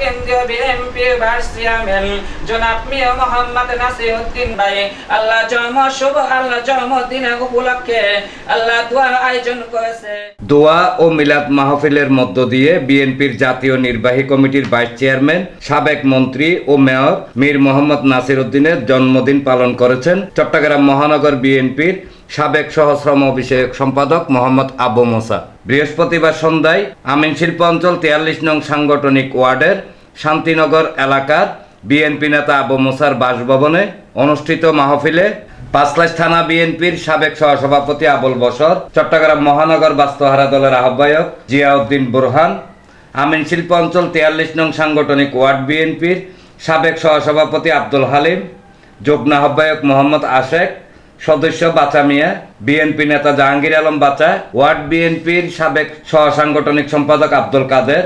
কেন্দ্রীয় চেয়ারম্যান জনাব মিয়া মোহাম্মদ নাসিরউদ্দিন ভাই। আল্লাহ জন্ম শুভ, আল্লাহ জন্মদিনের উপলক্ষে আল্লাহ দোয়া আয়োজন করেছে। দোয়া ও মিলাদ মাহফিলের মধ্য দিয়ে বিএনপির জাতীয় নির্বাহী কমিটির ভাইস চেয়ারম্যান, সাবেক মন্ত্রী ও মেয়র মীর মোহাম্মদ নাসির উদ্দিনের জন্মদিন পালন করেছেন চট্টগ্রাম মহানগর বিএনপির সাবেক সহশ্রম বিষয়ক সম্পাদক মোহাম্মদ আবু মোসা। বৃহস্পতিবার সন্ধ্যায় আমিন শিল্প অঞ্চল তিয়াল্লিশ নং সাংগঠনিক ওয়ার্ডের শান্তিনগর এলাকার বিএনপি নেতা আবু মোসার বাসভবনে অনুষ্ঠিত মাহফিলে পাঁচলাইশ থানা বিএনপির সাবেক সহসভাপতি আবুল বসর চট্টগ্রাম মহানগর বাস্তুহারা দলের আহ্বায়ক জিয়াউদ্দিন বুরহান, আমিন শিল্প অঞ্চল তিয়াল্লিশ নং সাংগঠনিক ওয়ার্ড বিএনপির সাবেক সহসভাপতি আব্দুল হালিম, যুগ্ম আহ্বায়ক মোহাম্মদ আশেক সদস্য বাচা মিয়া, বিএনপি নেতা জাহাঙ্গীর আলম বাচা, ওয়ার্ড বিএনপির সাবেক সহসাংগঠনিক সম্পাদক আব্দুল কাদের,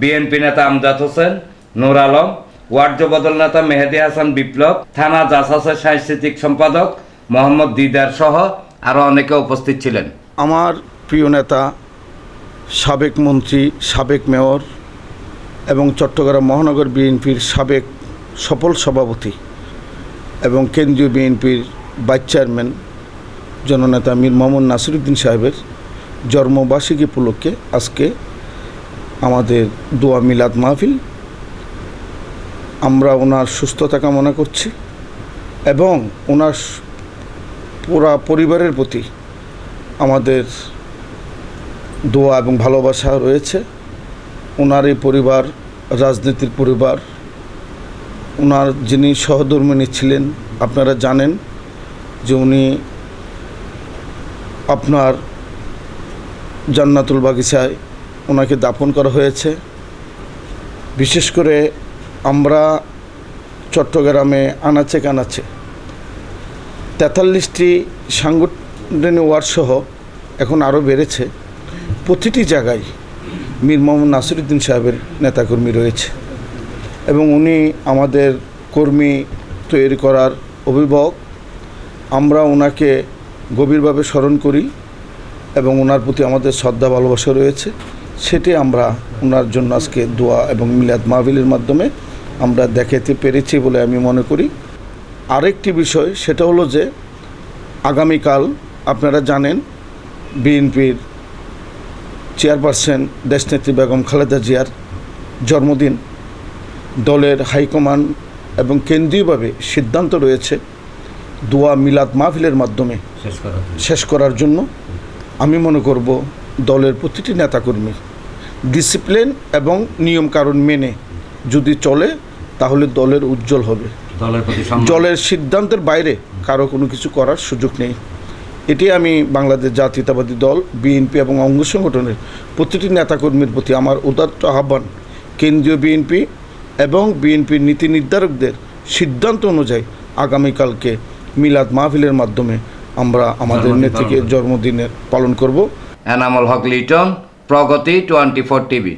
বিএনপি নেতা আমজাদ হোসেন, নুর আলম, ওয়ার্ড যুবদল নেতা মেহেদি হাসান বিপ্লব, থানা জাসাসের সাংস্কৃতিক সম্পাদক মোহাম্মদ দিদার সহ আরও অনেকে উপস্থিত ছিলেন। আমার প্রিয় নেতা, সাবেক মন্ত্রী, সাবেক মেয়র এবং চট্টগ্রাম মহানগর বিএনপির সাবেক সফল সভাপতি এবং কেন্দ্রীয় বিএনপির ভাইস চেয়ারম্যান জননেতা মীর মোহাম্মদ নাসিরুদ্দিন সাহেবের জন্মবার্ষিকী উপলক্ষে আজকে আমাদের দোয়া মিলাদ মাহফিল। আমরা ওনার সুস্থতা কামনা করছি এবং ওনার পুরা পরিবারের প্রতি আমাদের দোয়া এবং ভালোবাসা রয়েছে। ওনার এই পরিবার, রাজনীতির পরিবার, ওনার যিনি সহধর্মিনী ছিলেন, আপনারা জানেন যে উনি আপনার জান্নাতুল বাগিচায় ওনাকে দাফন করা হয়েছে। বিশেষ করে আমরা চট্টগ্রামে আনাচে কানাচে তেতাল্লিশটি সাংগঠনিক ওয়ার্ডসহ এখন আরও বেড়েছে। প্রতিটি জায়গায় মীর মোহাম্মদ নাসিরুদ্দিন সাহেবের নেতাকর্মী রয়েছে এবং উনি আমাদের কর্মী তৈরি করার অভিভাবক। আমরা ওনাকে গভীরভাবে স্মরণ করি এবং ওনার প্রতি আমাদের শ্রদ্ধা, ভালোবাসা রয়েছে। সেটি আমরা ওনার জন্য আজকে দোয়া এবং মিলাদ মাহবিলের মাধ্যমে আমরা দেখাতে পেরেছি বলে আমি মনে করি। আরেকটি বিষয়, সেটা হলো যে আগামীকাল আপনারা জানেন বিএনপির চেয়ারপারসন দেশনেত্রী বেগম খালেদা জিয়ার জন্মদিন। দলের হাইকমান্ড এবং কেন্দ্রীয়ভাবে সিদ্ধান্ত রয়েছে। দোয়া মিলাদ মাহফিলের মাধ্যমে শেষ করার জন্য। আমি মনে করব দলের প্রতিটি নেতাকর্মী ডিসিপ্লিন এবং নিয়মকানুন মেনে যদি চলে তাহলে দলের উজ্জ্বল হবে। দলের দলের সিদ্ধান্তের বাইরে কারও কোনো কিছু করার সুযোগ নেই। এটি আমি বাংলাদেশ জাতীয়তাবাদী দল বিএনপি এবং অঙ্গ সংগঠনের প্রতিটি নেতাকর্মীর প্রতি আমার উদাত্ত আহ্বান। কেন্দ্রীয় বিএনপি এবং বিএনপির নীতি নির্ধারকদের সিদ্ধান্ত অনুযায়ী আগামীকালকে মিলাদ মাহফিলের মাধ্যমে আমরা আমাদের নেতৃত্বের নেত্রীকে পালন করব। জন্মদিনের পালন করব Enamul Haque Liton Pragati twenty four TV